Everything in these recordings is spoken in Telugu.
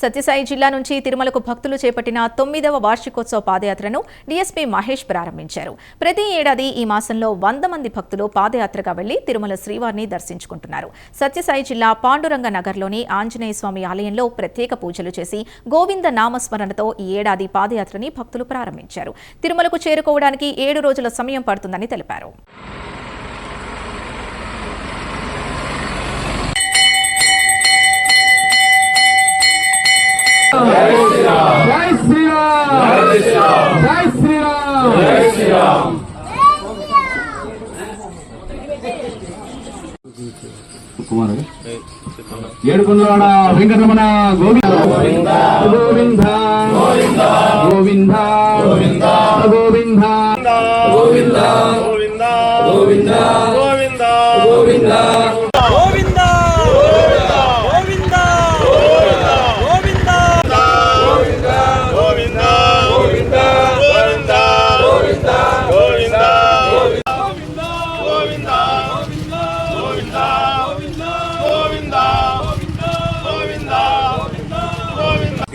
సత్యసాయి జిల్లా నుంచి తిరుమలకు భక్తులు చేపట్టిన తొమ్మిదవ వార్షికోత్సవ పాదయాత్రను డీఎస్పీ మహేష్ ప్రారంభించారు. ప్రతి ఏడాది ఈ మాసంలో వంద మంది భక్తులు పాదయాత్రగా వెళ్ళి తిరుమల శ్రీవారిని దర్శించుకుంటున్నారు. సత్యసాయి జిల్లా పాండురంగ నగర్లోని ఆంజనేయ స్వామి ఆలయంలో ప్రత్యేక పూజలు చేసి గోవింద నామస్మరణతో ఈ ఏడాది పాదయాత్రని భక్తులు ప్రారంభించారు. తిరుమలకు చేరుకోవడానికి ఏడు రోజుల సమయం పడుతుందని తెలిపారు. శ్రీరామ్ జై శ్రీరామ్ కుమారుడు ఏడుకొండలవాడ వెంకటరమణ గోవింద గోవింద గోవింద గోవింద గోవింద గోవింద గోవింద గోవింద గోవింద గోవింద గోవింద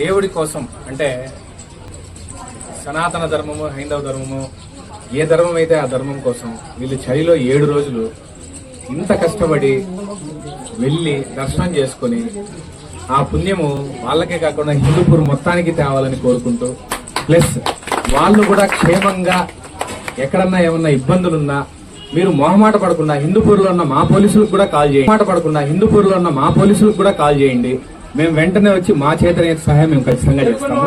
దేవుడి కోసం అంటే సనాతన ధర్మము హైందవ ధర్మము ఏ ధర్మం అయితే ఆ ధర్మం కోసం వీళ్ళు చలిలో ఏడు రోజులు ఇంత కష్టపడి వెళ్ళి దర్శనం చేసుకొని ఆ పుణ్యము వాళ్ళకే కాకుండా హిందూపూర్ మొత్తానికి తేవాలని కోరుకుంటూ ప్లస్ వాళ్ళు కూడా క్షేమంగా ఎక్కడన్నా ఏమన్నా ఇబ్బందులున్నా మీరు మొహమాట పడకుండా హిందూపూర్లో ఉన్న మా పోలీసులకు కూడా కాల్ చేయండి. మాట పడకుండా హిందూపూర్లో ఉన్న మా పోలీసులకు కూడా కాల్ చేయండి. మేము వెంటనే వచ్చి మా చేతనే సహాయం మేము ఖచ్చితంగా చేస్తాము.